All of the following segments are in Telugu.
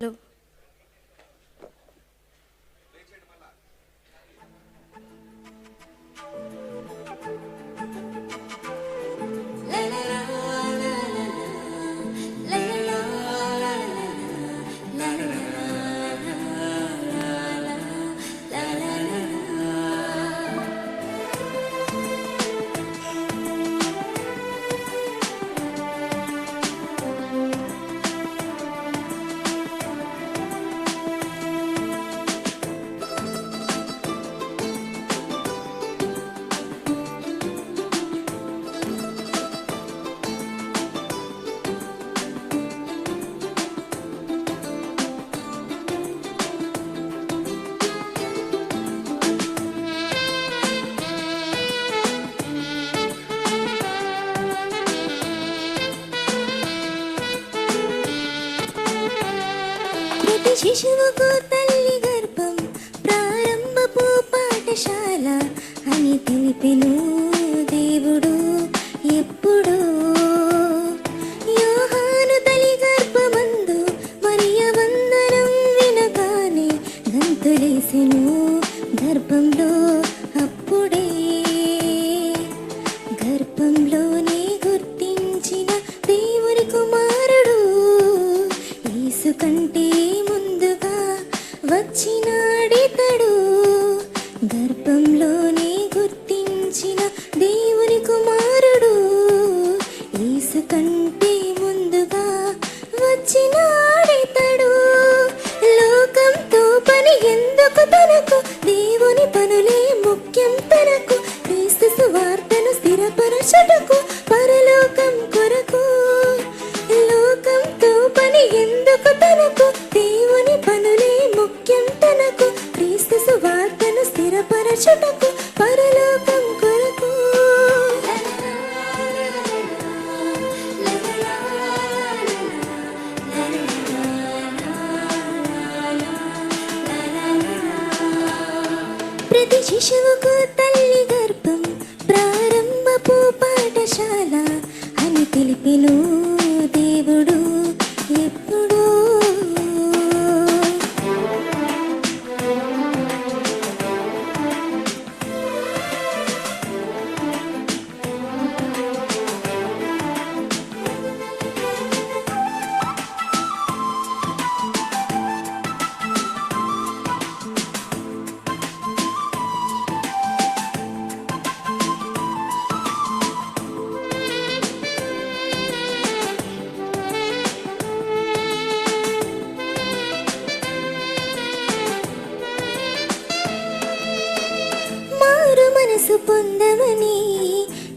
ప్రతి శిశువుకు తల్లి గర్భం ప్రారంభపు పాఠశాల అని తెలిపెను దేవుడు ఎప్పుడు. స్థిరపరచుటకు పరలోకం కొరకు. ప్రతి శిశువుకు తల్లి గర్భం ప్రారంభపు పాఠశాల అని తెలిపెను మనసు పొందమని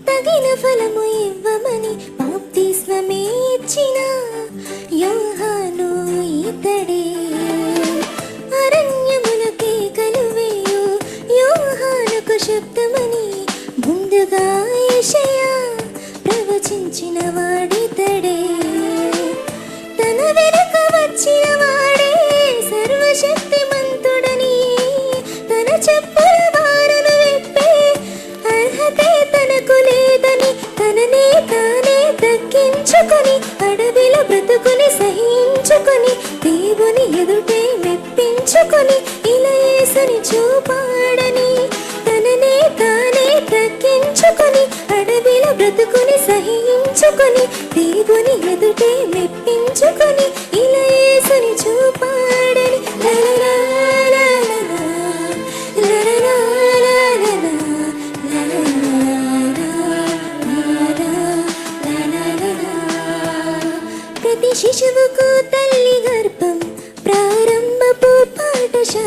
తగిన ఫలము ఇవ్వమని బాప్తిస్మమే ఇచ్చిన యోహాను ఇతడే. అరణ్యములకే కలువేయు యోహానుకు శబ్దమని ముందుగా ఏషయా ప్రవచించిన వాడితడే. తన వెనుక వచ్చిన తగ్గించుకొని అడవిలో బ్రతుకుని సహించుకొని దేవుని ఎదుటే మెప్పించుకొని ఇలా యేసుని చూపాడని తననే తానే తగ్గించుకొని అడవిలో బ్రతుకుని సహించుకొని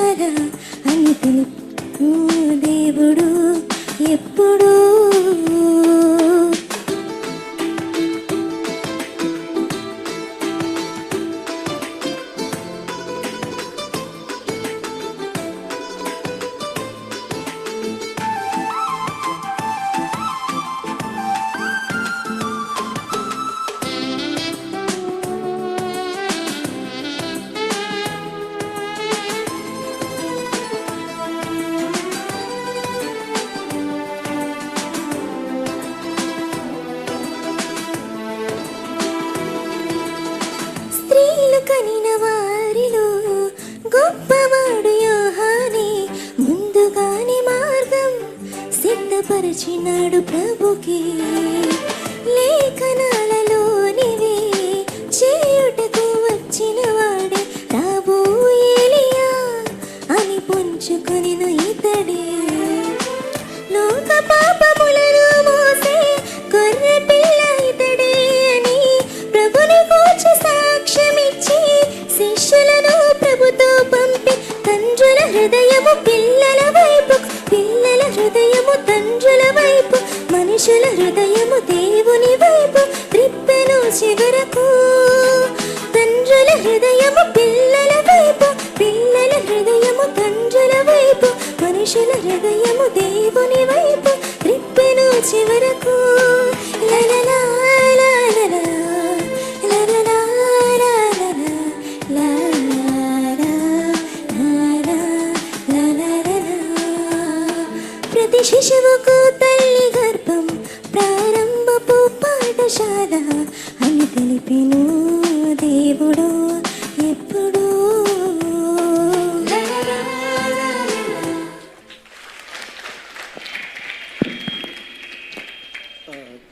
పాఠశాల అని తెలుపు దేవుడు ఎప్పుడు కలిన వారిలో గొప్పవాడు యోహానే. ముందుగానే మార్గం సిద్ధపరిచినాడు ప్రభుకి. లేఖనాలలోనివే చేయుటకు వచ్చిన వాడే రాబోయేలియా అని పుంచుకొనిను ఇతడే. హృదయము పిల్లల వైపు పిల్లల హృదయము తండ్రుల వైపు మనుషుల హృదయము దేవుని వైపు త్రిప్పెను చివరకు. తండ్రుల హృదయము పిల్లల వైపు పిల్లల హృదయము తండ్రుల వైపు మనుషుల హృదయం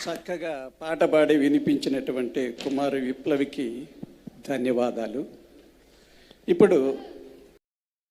చక్కగా పాట పాడి వినిపించినటువంటి కుమారు విప్లవికి ధన్యవాదాలు. ఇప్పుడు